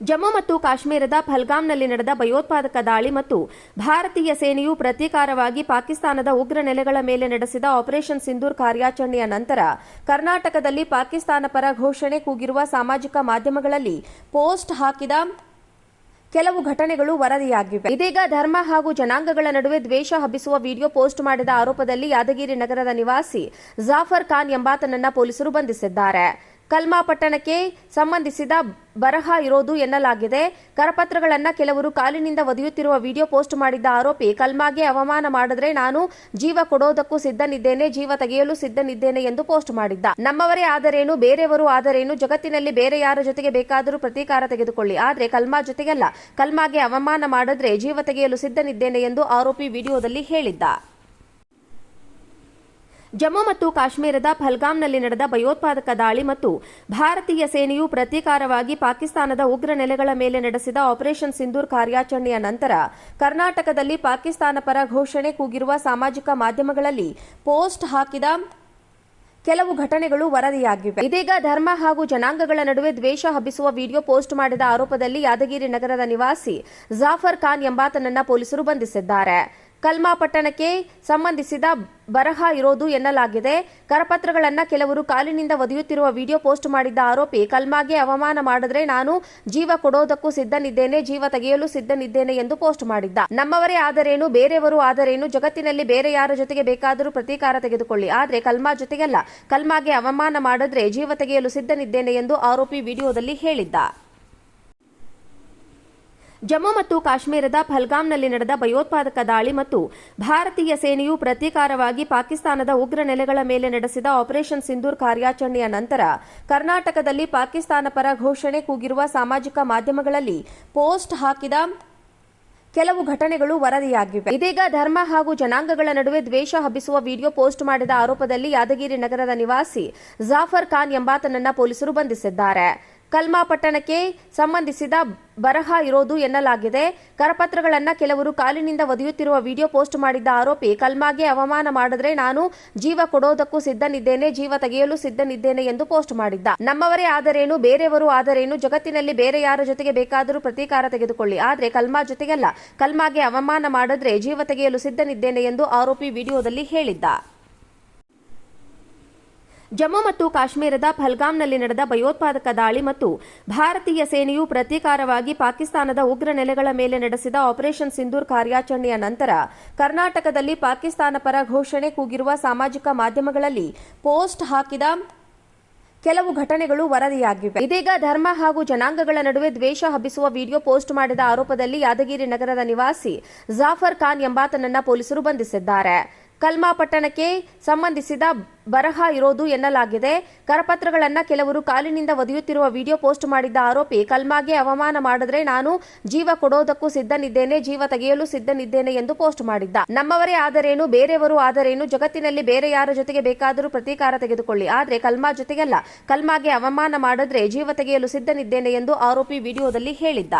ಜಮ್ಮು ಮತ್ತು ಕಾಶ್ಮೀರದ ಫಲ್ಗಾಮ್ನಲ್ಲಿ ನಡೆದ ಭಯೋತ್ಪಾದಕ ದಾಳಿ ಮತ್ತು ಭಾರತೀಯ ಸೇನೆಯು ಪ್ರತೀಕಾರವಾಗಿ ಪಾಕಿಸ್ತಾನದ ಉಗ್ರ ನೆಲೆಗಳ ಮೇಲೆ ನಡೆಸಿದ ಆಪರೇಷನ್ ಸಿಂಧೂರ್ ಕಾರ್ಯಾಚರಣೆಯ ನಂತರ ಕರ್ನಾಟಕದಲ್ಲಿ ಪಾಕಿಸ್ತಾನ ಪರ ಘೋಷಣೆ ಕೂಗಿರುವ ಸಾಮಾಜಿಕ ಮಾಧ್ಯಮಗಳಲ್ಲಿ ಪೋಸ್ಟ್ ಹಾಕಿದ ಕೆಲವು ಘಟನೆಗಳು ವರದಿಯಾಗಿವೆ. ಇದೀಗ ಧರ್ಮ ಹಾಗೂ ಜನಾಂಗಗಳ ನಡುವೆ ದ್ವೇಷ ಹಬ್ಬಿಸುವ ವಿಡಿಯೋ ಪೋಸ್ಟ್ ಮಾಡಿದ ಆರೋಪದಲ್ಲಿ ಯಾದಗಿರಿ ನಗರದ ನಿವಾಸಿ ಜಾಫರ್ ಖಾನ್ ಎಂಬಾತನನ್ನ ಪೊಲೀಸರು ಬಂಧಿಸಿದ್ದಾರೆ. ಕಲ್ಮಾ ಪಟ್ಟಣಕ್ಕೆ ಸಂಬಂಧಿಸಿದ ಬರಹ ಇರೋದು ಎನ್ನಲಾಗಿದೆ. ಕರಪತ್ರಗಳನ್ನು ಕೆಲವರು ಕಾಲಿನಿಂದ ಒದೆಯುತ್ತಿರುವ ವಿಡಿಯೋ ಪೋಸ್ಟ್ ಮಾಡಿದ್ದ ಆರೋಪಿ, ಕಲ್ಮಾಗೆ ಅವಮಾನ ಮಾಡಿದ್ರೆ ನಾನು ಜೀವ ಕೊಡೋದಕ್ಕೂ ಸಿದ್ಧನಿದ್ದೇನೆ, ಜೀವ ತೆಗೆಯಲು ಸಿದ್ಧನಿದ್ದೇನೆ ಎಂದು ಪೋಸ್ಟ್ ಮಾಡಿದ್ದ. ನಮ್ಮವರೇ ಆದರೇನು, ಬೇರೆಯವರು ಆದರೇನು, ಜಗತ್ತಿನಲ್ಲಿ ಬೇರೆ ಯಾರ ಜೊತೆಗೆ ಬೇಕಾದರೂ ಪ್ರತೀಕಾರ ತೆಗೆದುಕೊಳ್ಳಿ. ಆದರೆ ಕಲ್ಮಾ ಜೊತೆಗಲ್ಲ. ಕಲ್ಮಾಗೆ ಅವಮಾನ ಮಾಡಿದ್ರೆ ಜೀವ ತೆಗೆಯಲು ಸಿದ್ಧನಿದ್ದೇನೆ ಎಂದು ಆರೋಪಿ ವಿಡಿಯೋದಲ್ಲಿ ಹೇಳಿದ್ದ. ಜಮ್ಮು ಮತ್ತು ಕಾಶ್ಮೀರದ ಫಲ್ಗಾಮ್ನಲ್ಲಿ ನಡೆದ ಭಯೋತ್ಪಾದಕ ದಾಳಿ ಮತ್ತು ಭಾರತೀಯ ಸೇನೆಯು ಪ್ರತೀಕಾರವಾಗಿ ಪಾಕಿಸ್ತಾನದ ಉಗ್ರ ನೆಲೆಗಳ ಮೇಲೆ ನಡೆಸಿದ ಆಪರೇಷನ್ ಸಿಂಧೂರ್ ಕಾರ್ಯಾಚರಣೆಯ ನಂತರ ಕರ್ನಾಟಕದಲ್ಲಿ ಪಾಕಿಸ್ತಾನ ಪರ ಘೋಷಣೆ ಕೂಗಿರುವ ಸಾಮಾಜಿಕ ಮಾಧ್ಯಮಗಳಲ್ಲಿ ಪೋಸ್ಟ್ ಹಾಕಿದ ಕೆಲವು ಘಟನೆಗಳು ವರದಿಯಾಗಿವೆ. ಇದೀಗ ಧರ್ಮ ಹಾಗೂ ಜನಾಂಗಗಳ ನಡುವೆ ದ್ವೇಷ ಹಬ್ಬಿಸುವ ವಿಡಿಯೋ ಪೋಸ್ಟ್ ಮಾಡಿದ ಆರೋಪದಲ್ಲಿ ಯಾದಗಿರಿ ನಗರದ ನಿವಾಸಿ ಜಾಫರ್ ಖಾನ್ ಎಂಬಾತನನ್ನ ಪೊಲೀಸರು ಬಂಧಿಸಿದ್ದಾರೆ. ಕಲ್ಮಾ ಪಟ್ಟಣಕ್ಕೆ ಸಂಬಂಧಿಸಿದ ಬರಹ ಇರೋದು ಎನ್ನಲಾಗಿದೆ. ಕರಪತ್ರಗಳನ್ನ ಕೆಲವರು ಕಾಲಿನಿಂದ ಒದೆಯುತ್ತಿರುವ ವಿಡಿಯೋ ಪೋಸ್ಟ್ ಮಾಡಿದ್ದ ಆರೋಪಿ, ಕಲ್ಮಾಗೆ ಅವಮಾನ ಮಾಡಿದ್ರೆ ನಾನು ಜೀವ ಕೊಡೋದಕ್ಕೂ ಸಿದ್ಧನಿದ್ದೇನೆ, ಜೀವ ತೆಗೆಯಲು ಸಿದ್ಧನಿದ್ದೇನೆ ಎಂದು ಪೋಸ್ಟ್ ಮಾಡಿದ್ದ. ನಮ್ಮವರೇ ಆದರೇನು, ಬೇರೆಯವರು ಆದರೇನು, ಜಗತ್ತಿನಲ್ಲಿ ಬೇರೆ ಯಾರ ಜೊತೆಗೆ ಬೇಕಾದರೂ ಪ್ರತೀಕಾರ ತೆಗೆದುಕೊಳ್ಳಿ. ಆದರೆ ಕಲ್ಮಾ ಜೊತೆಗಲ್ಲ. ಕಲ್ಮಾಗೆ ಅವಮಾನ ಮಾಡಿದ್ರೆ ಜೀವ ತೆಗೆಯಲು ಸಿದ್ಧನಿದ್ದೇನೆ ಎಂದು ಆರೋಪಿ ವಿಡಿಯೋದಲ್ಲಿ ಹೇಳಿದ್ದ. ಜಮ್ಮು ಮತ್ತು ಕಾಶ್ಮೀರದ ಫಲ್ಗಾಮ್ನಲ್ಲಿ ನಡೆದ ಭಯೋತ್ಪಾದಕ ದಾಳಿ ಮತ್ತು ಭಾರತೀಯ ಸೇನೆಯು ಪ್ರತೀಕಾರವಾಗಿ ಪಾಕಿಸ್ತಾನದ ಉಗ್ರ ನೆಲೆಗಳ ಮೇಲೆ ನಡೆಸಿದ ಆಪರೇಷನ್ ಸಿಂಧೂರ್ ಕಾರ್ಯಾಚರಣೆಯ ನಂತರ ಕರ್ನಾಟಕದಲ್ಲಿ ಪಾಕಿಸ್ತಾನ ಪರ ಘೋಷಣೆ ಕೂಗಿರುವ ಸಾಮಾಜಿಕ ಮಾಧ್ಯಮಗಳಲ್ಲಿ ಪೋಸ್ಟ್ ಹಾಕಿದ ಕೆಲವು ಘಟನೆಗಳು ವರದಿಯಾಗಿವೆ. ಇದೀಗ ಧರ್ಮ ಹಾಗೂ ಜನಾಂಗಗಳ ನಡುವೆ ದ್ವೇಷ ಹಬ್ಬಿಸುವ ವಿಡಿಯೋ ಪೋಸ್ಟ್ ಮಾಡಿದ ಆರೋಪದಲ್ಲಿ ಯಾದಗಿರಿ ನಗರದ ನಿವಾಸಿ ಜಾಫರ್ ಖಾನ್ ಎಂಬಾತನನ್ನ ಪೊಲೀಸರು ಬಂಧಿಸಿದ್ದಾರೆ. ಕಲ್ಮಾ ಪಟ್ಟಣಕ್ಕೆ ಸಂಬಂಧಿಸಿದ ಬರಹ ಇರೋದು ಎನ್ನಲಾಗಿದೆ. ಕರಪತ್ರಗಳನ್ನು ಕೆಲವರು ಕಾಲಿನಿಂದ ಒದೆಯುತ್ತಿರುವ ವಿಡಿಯೋ ಪೋಸ್ಟ್ ಮಾಡಿದ್ದ ಆರೋಪಿ, ಕಲ್ಮಾಗೆ ಅವಮಾನ ಮಾಡಿದ್ರೆ ನಾನು ಜೀವ ಕೊಡೋದಕ್ಕೂ ಸಿದ್ಧನಿದ್ದೇನೆ, ಜೀವ ತೆಗೆಯಲು ಸಿದ್ಧನಿದ್ದೇನೆ ಎಂದು ಪೋಸ್ಟ್ ಮಾಡಿದ್ದ. ನಮ್ಮವರೇ ಆದರೇನು, ಬೇರೆಯವರು ಆದರೇನು, ಜಗತ್ತಿನಲ್ಲಿ ಬೇರೆ ಯಾರ ಜೊತೆಗೆ ಬೇಕಾದರೂ ಪ್ರತೀಕಾರ ತೆಗೆದುಕೊಳ್ಳಿ. ಆದರೆ ಕಲ್ಮಾ ಜೊತೆಗಲ್ಲ. ್್. ಜಮ್ಮು ಮತ್ತು ಕಾಶ್ಮೀರದ ಫಲ್ಗಾಮ್ನಲ್ಲಿ ನಡೆದ ಭಯೋತ್ಪಾದಕ ದಾಳಿ ಮತ್ತು ಭಾರತೀಯ ಸೇನೆಯು ಪ್ರತೀಕಾರವಾಗಿ ಪಾಕಿಸ್ತಾನದ ಉಗ್ರ ನೆಲೆಗಳ ಮೇಲೆ ನಡೆಸಿದ ಆಪರೇಷನ್ ಸಿಂಧೂರ್ ಕಾರ್ಯಾಚರಣೆಯ ನಂತರ ಕರ್ನಾಟಕದಲ್ಲಿ ಪಾಕಿಸ್ತಾನ ಪರ ಘೋಷಣೆ ಕೂಗಿರುವ ಸಾಮಾಜಿಕ ಮಾಧ್ಯಮಗಳಲ್ಲಿ ಪೋಸ್ಟ್ ಹಾಕಿದ ಕೆಲವು ಘಟನೆಗಳು ವರದಿಯಾಗಿವೆ. ಇದೀಗ ಧರ್ಮ ಹಾಗೂ ಜನಾಂಗಗಳ ನಡುವೆ ದ್ವೇಷ ಹಬ್ಬಿಸುವ ವಿಡಿಯೋ ಪೋಸ್ಟ್ ಮಾಡಿದ ಆರೋಪದಲ್ಲಿ ಯಾದಗಿರಿ ನಗರದ ನಿವಾಸಿ ಜಾಫರ್ ಖಾನ್ ಎಂಬಾತನನ್ನ ಪೊಲೀಸರು ಬಂಧಿಸಿದ್ದಾರೆ. ಕಲ್ಮಾ ಪಟ್ಟಣಕ್ಕೆ ಸಂಬಂಧಿಸಿದ ಬರಹ ಇರೋದು ಎನ್ನಲಾಗಿದೆ. ಕರಪತ್ರಗಳನ್ನು ಕೆಲವರು ಕಾಲಿನಿಂದ ಒದೆಯುತ್ತಿರುವ ವಿಡಿಯೋ ಪೋಸ್ಟ್ ಮಾಡಿದ್ದ ಆರೋಪಿ, ಕಲ್ಮಾಗೆ ಅವಮಾನ ಮಾಡಿದ್ರೆ ನಾನು ಜೀವ ಕೊಡೋದಕ್ಕೂ ಸಿದ್ಧನಿದ್ದೇನೆ, ಜೀವ ತೆಗೆಯಲು ಸಿದ್ಧನಿದ್ದೇನೆ ಎಂದು ಪೋಸ್ಟ್ ಮಾಡಿದ್ದ. ನಮ್ಮವರೇ ಆದರೇನು, ಬೇರೆಯವರು ಆದರೇನು, ಜಗತ್ತಿನಲ್ಲಿ ಬೇರೆ ಯಾರ ಜೊತೆಗೆ ಬೇಕಾದರೂ ಪ್ರತೀಕಾರ ತೆಗೆದುಕೊಳ್ಳಿ. ಆದರೆ ಕಲ್ಮಾ ಜೊತೆಗಲ್ಲ. ಕಲ್ಮಾಗೆ ಅವಮಾನ ಮಾಡಿದ್ರೆ ಜೀವ ತೆಗೆಯಲು ಸಿದ್ಧನಿದ್ದೇನೆ ಎಂದು ಆರೋಪಿ ವಿಡಿಯೋದಲ್ಲಿ ಹೇಳಿದ್ದ.